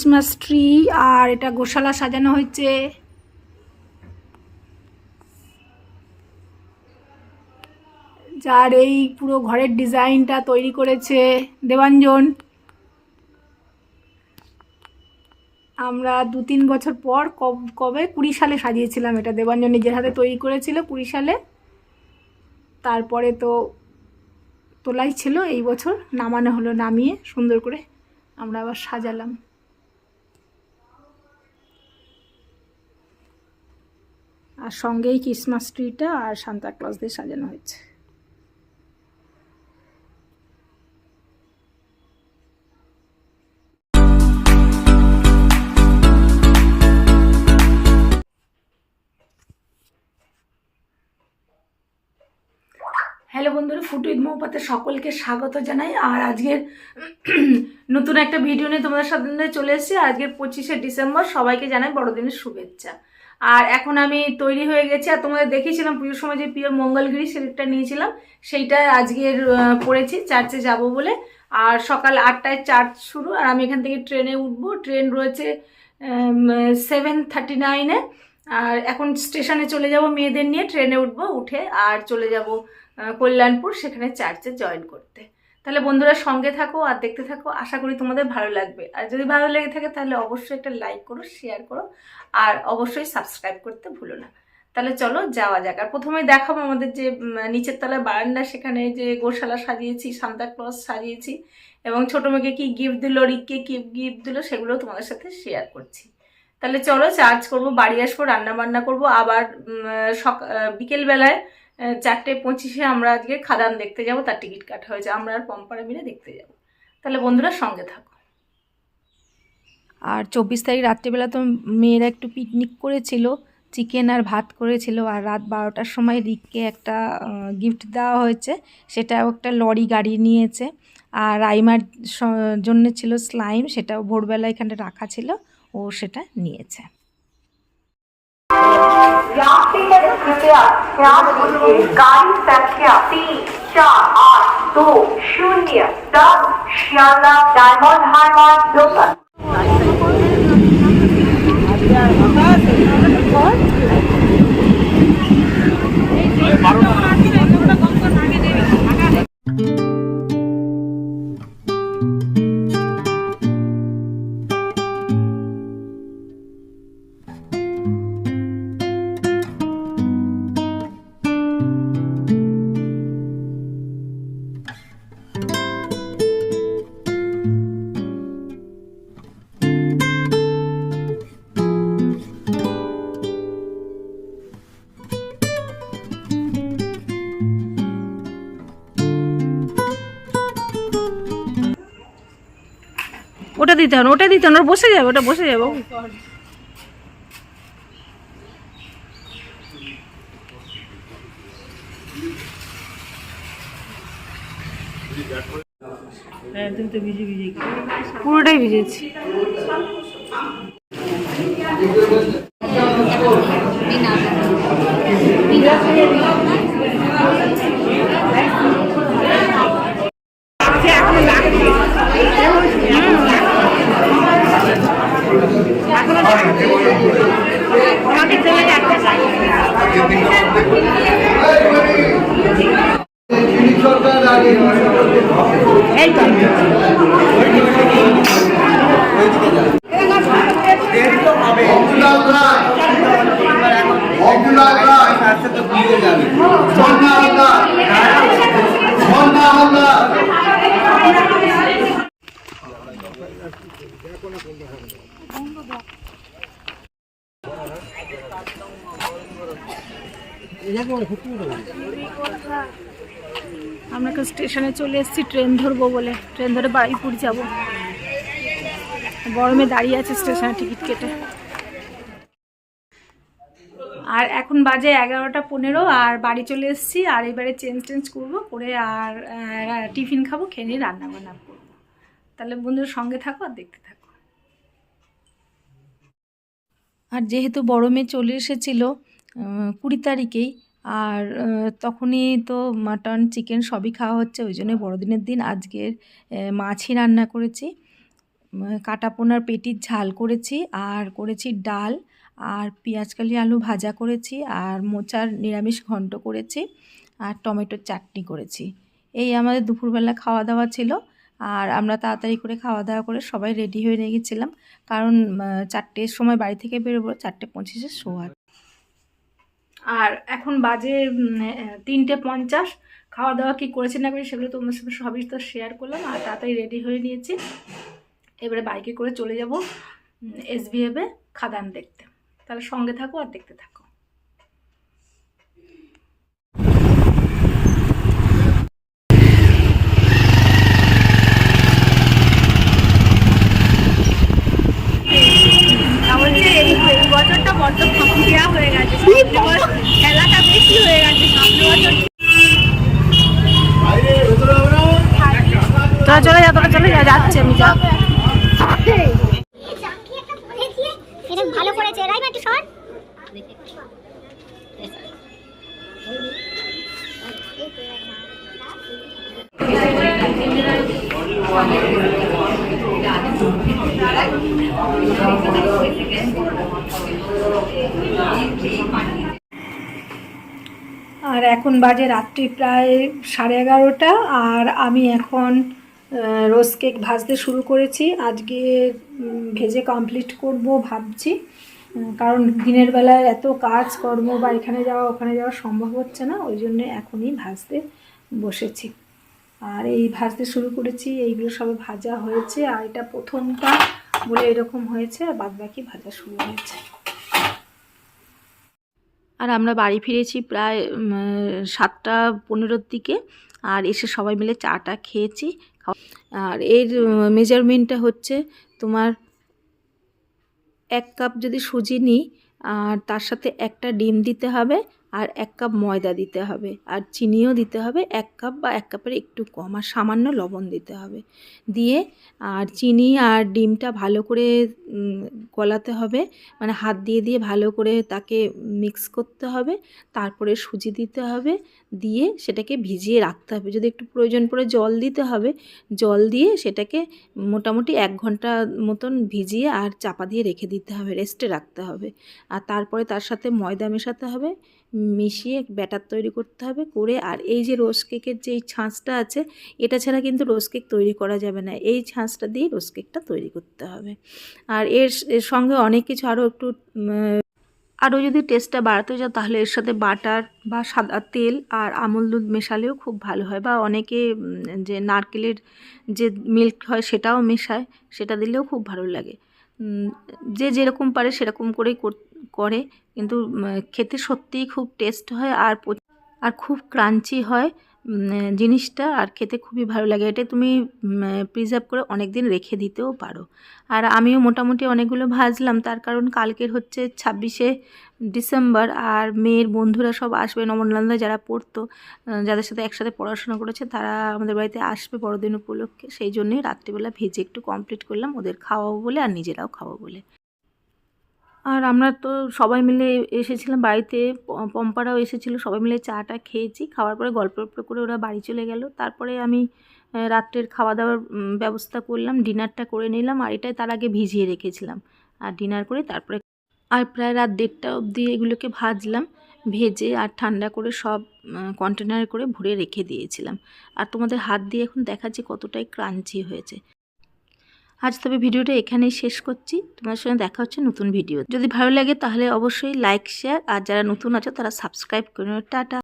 Christmas tree আর এটা গোশালা সাজানো হয়েছে। যার এই পুরো ঘরের ডিজাইনটা তৈরি করেছে দেবাঞ্জন। আমরা দু তিন বছর পর কব- কুড়ি সালে সাজিয়েছিলাম এটা। দেবাঞ্জন নিজের হাতে তৈরি করেছিল কুড়ি সালে। তারপরে তো তোলাই ছিল, এই বছর নামানো হলো, নামিয়ে সুন্দর করে আমরা আবার সাজালাম। আর সঙ্গেই ক্রিসমাস ট্রিটা আর সান্তা ক্লজ দিয়ে সাজানো হয়েছে। হ্যালো বন্ধুরা ফুটু ঈদ মহপাতে সকলকে স্বাগত জানাই। আর আজকের নতুন একটা ভিডিও নিয়ে তোমাদের সাথে চলে এসেছি। আজকের পঁচিশে ডিসেম্বর সবাইকে জানাই বড়দিনের শুভেচ্ছা। আর এখন আমি তৈরি হয়ে গেছি, আর তোমাদের দেখিয়েছিলাম পুজোর সময় যে পিওর মঙ্গলগিরি সেটা নিয়েছিলাম, সেইটা আজকের পড়েছি, চার্চে যাব বলে। আর সকাল আটটায় চার্চ শুরু, আর আমি এখান থেকে ট্রেনে উঠবো। ট্রেন রয়েছে সেভেন থার্টি নাইনে আর এখন স্টেশনে চলে যাব মেয়েদের নিয়ে, ট্রেনে উঠবো, উঠে আর চলে যাব কল্যাণপুর, সেখানে চার্চে জয়েন করতে। তাহলে বন্ধুরা সঙ্গে থাকো আর দেখতে থাকো। আশা করি তোমাদের ভালো লাগবে। আর যদি ভালো লেগে থাকে তাহলে অবশ্যই একটা লাইক করো শেয়ার করো, আর অবশ্যই সাবস্ক্রাইব করতে ভুলো না। তাহলে চলো যাওয়া যাক। আর প্রথমে দেখাবো আমাদের যে নিচের তলায় বারান্দা, সেখানে যে গোশালা সাজিয়েছি, সান্তা ক্লজ সাজিয়েছি, এবং ছোটো মেয়েকে কি গিফট দিলো, রিককে কি গিফট দিলো সেগুলো তোমাদের সাথে শেয়ার করছি। তাহলে চলো চার্জ করব, বাড়ি আসব রান্না বান্না করব, আবার সক- বিকেলবেলায় চারটে পঁচিশে আমরা আজকে খাদান দেখতে যাব, তার টিকিট কাটা হয়েছে। আমরা আর পম্পারে মিলে দেখতে যাব। তাহলে বন্ধুরা সঙ্গে থাকো। আর চব্বিশ তারিখ রাত্রিবেলা তো মেয়েরা একটু পিকনিক করেছিল চিকেন আর ভাত করেছিল, আর রাত বারোটার সময় রিককে একটা গিফট দেওয়া হয়েছে, সেটাও একটা লরি গাড়ি নিয়েছে। আর রাইমার জন্য ছিল স্লাইম সেটাও ভোরবেলা এখানে রাখা ছিল, ও সেটা নিয়েছে। यात्रीगण कृपया ध्यान दीजिए गाड़ी संख्या तीन चार आठ दो शून्य दस श्याला डायमंड हार्बर लोकल দিতে হবে ওটা দিতে হবে ওটা বসে যাবে ওটা বসে যাবে। পুরোটাই ভিজেছি। এই রায়। অঙ্কুলাল রায়। অঙ্কুলাল তো ঝর্ণা হালদার স্টেশনে চলে এসেছি, ট্রেন ধরবো বলে। ট্রেন ধরে বাড়িপুর যাব। গরমে দাঁড়িয়ে আছে স্টেশনে টিকিট কেটে। আর এখন বাজে এগারোটা পনেরো, আর বাড়ি চলে এসেছি, আর এবারে চেঞ্জ টেঞ্জ করব, করে আর টিফিন খাব, খেয়ে নিয়ে রান্না বান্না করব। তাহলে বন্ধুর সঙ্গে থাকো আর দেখতে থাকো। আর যেহেতু বড় মেয়ে চলে এসেছিল কুড়ি তারিখেই আর তখনই তো মাটন চিকেন সবই খাওয়া হচ্ছে ওই জন্য বড়দিনের দিন আজকের মাছই রান্না করেছি। উম, কাটা পোনার পেটির ঝাল করেছি আর করেছি ডাল আর পেঁয়াজকালি আলু ভাজা করেছি আর মোচার নিরামিষ ঘন্ট করেছি আর টমেটোর চাটনি করেছি। এই আমাদের দুপুরবেলা খাওয়া দাওয়া ছিল আর আমরা তাড়াতাড়ি করে খাওয়া দাওয়া করে সবাই রেডি হয়ে নিয়ে গেছিলাম কারণ চারটের সময় বাড়ি থেকে বেরোবো চারটে পঁচিশে শোয়া আর এখন বাজে তিনটে পঞ্চাশ। খাওয়া দাওয়া কী করেছি না করি সেগুলো তোমার সাথে সবই তো শেয়ার করলাম। আর তাড়াতাড়ি রেডি হয়ে নিয়েছি। এবারে বাইকে করে চলে যাব এস বিএফে খাদান দেখতে। তাহলে সঙ্গে থাকো আর দেখতে থাকো বলছে এই এই বছরটা বড্ড ফাঁকিয়া হয়ে গেছে খেলাটা বেশি হয়ে গেছে সামনে বছর তোরা চলে যা তোরা চলে যা যাচ্ছে আমি যা। ভালো করেছে রাইবা একটু সর আর এখন বাজে রাত্রি প্রায় সাড়ে এগারোটা আর আমি এখন রোজ কেক ভাজতে শুরু করেছি। আজকে ভেজে কমপ্লিট করব ভাবছি। কারণ দিনের বেলায় এত কাজ কর্ম বা এখানে যাওয়া, ওখানে যাওয়া সম্ভব হচ্ছে না, ওই জন্য এখনই ভাজতে বসেছি। আর এই ভাজতে শুরু করেছি, এইগুলো সব ভাজা হয়েছে। আর এটা প্রথমটা বলে এরকম হয়েছে, আর বাদ বাকি ভাজা শুরু হয়েছে। আর আমরা বাড়ি ফিরেছি প্রায় সাতটা পনেরোর দিকে। আর এসে সবাই মিলে চাটা খেয়েছি। আর এর মেজারমেন্টটা হচ্ছে তোমার এক কাপ যদি সুজি নিই, আর তার সাথে একটা ডিম দিতে হবে আর এক কাপ ময়দা দিতে হবে। আর চিনিও দিতে হবে, এক কাপ বা এক কাপের একটু কম। আর সামান্য লবণ দিতে হবে। দিয়ে, আর চিনি আর ডিমটা ভালো করে গলাতে হবে। মানে হাত দিয়ে দিয়ে ভালো করে তাকে মিক্স করতে হবে। তারপরে সুজি দিতে হবে। দিয়ে সেটাকে ভিজিয়ে রাখতে হবে। যদি একটু প্রয়োজন পড়ে জল দিতে হবে, জল দিয়ে সেটাকে মোটামুটি এক ঘণ্টা মতন ভিজিয়ে আর চাপা দিয়ে রেখে দিতে হবে, রেস্টে রাখতে হবে। আর তারপরে তার সাথে ময়দা মেশাতে হবে। মিশিয়ে ব্যাটার তৈরি করতে হবে করে, আর এই যে রোজ কেকের যে ছাঁচটা আছে, এটা ছাড়া কিন্তু রোজ কেক তৈরি করা যাবে না। এই ছাঁচটা দিয়ে রোজ কেকটা তৈরি করতে হবে। আর এর সঙ্গে অনেক কিছু আরও একটু আরও যদি টেস্টটা বাড়াতে চাও তাহলে এর সাথে বাটার বা সাদা তেল আর আমুল দুধ মেশালেও খুব ভালো হয়। বা অনেকে যে নারকেলের যে মিল্ক হয় সেটাও মেশায়, সেটা দিলেও খুব ভালো লাগে। যে যেরকম পারে সেরকম করেই কর- কিন্তু খেতে সত্যিই খুব টেস্ট হয় আর আর খুব ক্রাঞ্চি হয় জিনিসটা, আর খেতে খুবই ভালো লাগে। এটা তুমি প্রিজার্ভ করে অনেক দিন রেখে দিতেও পারো। আর আমিও মোটামুটি অনেকগুলো ভাজলাম, তার কারণ কালকের হচ্ছে ছাব্বিশে ডিসেম্বর, আর মেয়ের বন্ধুরা সব আসবে, নবনন্দা যারা পড়তো যাদের সাথে একসাথে পড়াশোনা করেছে, তারা আমাদের বাড়িতে আসবে বড়দিন উপলক্ষে। সেই জন্যই রাত্রিবেলা ভেজে একটু কমপ্লিট করলাম, ওদের খাওয়াবো বলে, আর নিজেরাও খাওয়াবো বলে। আর আমরা তো সবাই মিলে এসেছিলাম বাড়িতে, পম্পারাও এসেছিল, সবাই মিলে চাটা খেয়েছি, খাওয়ার পরে গল্প গল্প করে ওরা বাড়ি চলে গেল। তারপরে আমি রাত্রের খাওয়া দাওয়ার ব্যবস্থা করলাম, ডিনারটা করে নিলাম, আর এটাই তার আগে ভিজিয়ে রেখেছিলাম। আর ডিনার করে তারপরে আর প্রায় রাত দেড়টা অবধি এগুলোকে ভাজলাম, ভেজে আর ঠান্ডা করে সব কন্টেনারে করে ভরে রেখে দিয়েছিলাম। আর তোমাদের হাত দিয়ে এখন দেখাচ্ছি কতটাই ক্রাঞ্চি হয়েছে। আজ তবে ভিডিওটা এখানেই শেষ করছি। তোমার সঙ্গে দেখা হচ্ছে নতুন ভিডিও। যদি ভালো লাগে তাহলে অবশ্যই লাইক শেয়ার আর যারা নতুন আছো তারা সাবস্ক্রাইব করে। টাটা।